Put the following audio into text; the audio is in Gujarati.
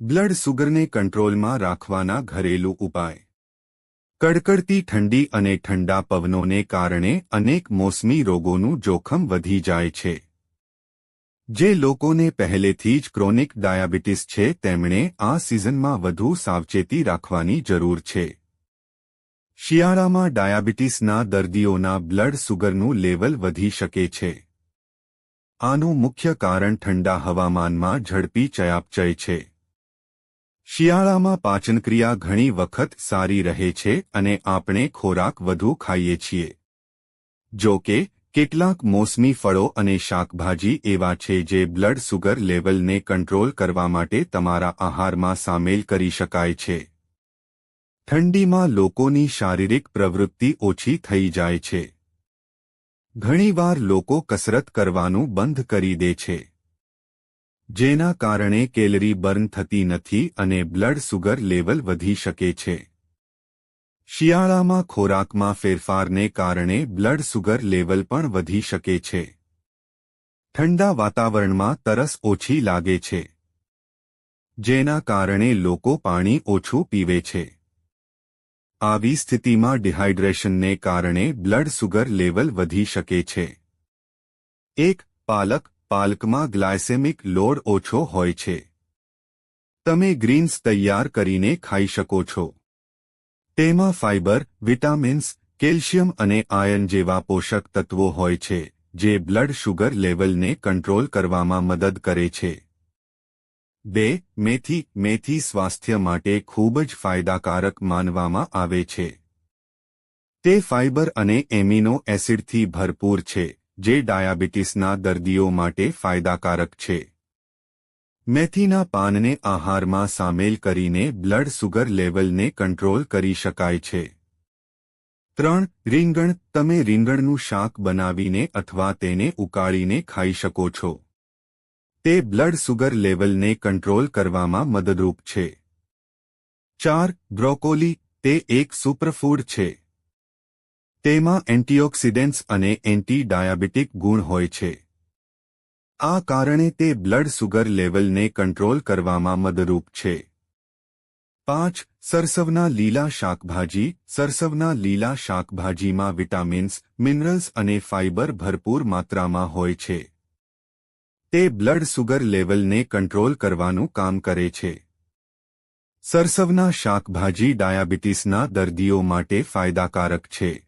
બ્લડ સુગરને કંટ્રોલમાં રાખવાના ઘરેલું ઉપાય. કડકડતી ઠંડી અને ઠંડા પવનોને કારણે અનેક મોસમી રોગોનું જોખમ વધી જાય છે. જે લોકોને પહેલેથી જ ક્રોનિક ડાયાબિટીસ છે, તેમણે આ સિઝનમાં વધુ સાવચેતી રાખવાની જરૂર છે. શિયાળામાં ડાયાબિટીસના દર્દીઓના બ્લડ સુગરનું લેવલ વધી શકે છે. આનું મુખ્ય કારણ ઠંડા હવામાનમાં ઝડપી ચયાપચય છે. શિયાળામાં પાચનક્રિયા ઘણી વખત સારી રહે છે અને આપણે ખોરાક વધુ ખાઈએ છીએ. જો કે, કેટલાક મોસમી ફળો અને શાકભાજી એવા છે જે બ્લડ સુગર લેવલને કંટ્રોલ કરવા માટે તમારા આહારમાં સામેલ કરી શકાય છે. ઠંડીમાં લોકોની શારીરિક પ્રવૃત્તિ ઓછી થઈ જાય છે. ઘણીવાર લોકો કસરત કરવાનું બંધ કરી દે છે. જેના કારણે કેલરી બર્ન થતી નથી અને બ્લડ સુગર લેવલ વધી શકે છે. શિયાળામાં ખોરાકમાં ફેરફારને કારણે બ્લડ સુગર લેવલ પણ વધી શકે છે. ઠંડા વાતાવરણમાં તરસ ઓછી લાગે છે. જેના કારણે લોકો પાણી ઓછું પીવે છે. આવી સ્થિતિમાં ડિહાઇડ્રેશનને કારણે બ્લડ સુગર લેવલ વધી શકે છે. એક, પાલક પાલકમાં ગ્લાયસેમિક લોડ ઓછો હોય છે. તમે ગ્રીન્સ તૈયાર કરીને ખાઈ શકો છો. તેમાં ફાઇબર વિટામિન્સ, કેલ્શિયમ અને આયન જેવા પોષક તત્વો હોય છે, જે બ્લડ શુગર લેવલને કંટ્રોલ કરવામાં મદદ કરે છે. બે, મેથી મેથી સ્વાસ્થ્ય માટે ખૂબ જ ફાયદાકારક માનવામાં આવે છે. તે ફાઇબર અને એમિનો એસિડથી ભરપૂર છે. જે ડાયાબિટીસના દર્દીઓ માટે ફાયદાકારક છે. મેથીના પાનને આહારમાં સામેલ કરીને બ્લડ સુગર લેવલને કંટ્રોલ કરી શકાય છે. ત્રણ, રીંગણ. તમે રીંગણનું શાક બનાવીને અથવા તેને ઉકાળીને ખાઈ શકો છો. તે બ્લડ સુગર લેવલને કંટ્રોલ કરવામાં મદદરૂપ છે. ચાર, બ્રોકોલી. તે એક સુપરફૂડ છે. તેમાં એન્ટીઓક્સિડન્ટ્સ અને એન્ટી ડાયાબિટીક ગુણ હોય છે. આ કારણે તે બ્લડ સુગર લેવલને કંટ્રોલ કરવામાં મદરૂપ છે. પાંચ, સરસવના લીલા શાકભાજી. સરસવના લીલા શાકભાજીમાં વિટામિન્સ, મિનરલ્સ અને ફાઇબર ભરપૂર માત્રામાં હોય છે. તે બ્લડ સુગર લેવલને કંટ્રોલ કરવાનું કામ કરે છે. સરસવના શાકભાજી ડાયાબિટીસના દર્દીઓ માટે ફાયદાકારક છે.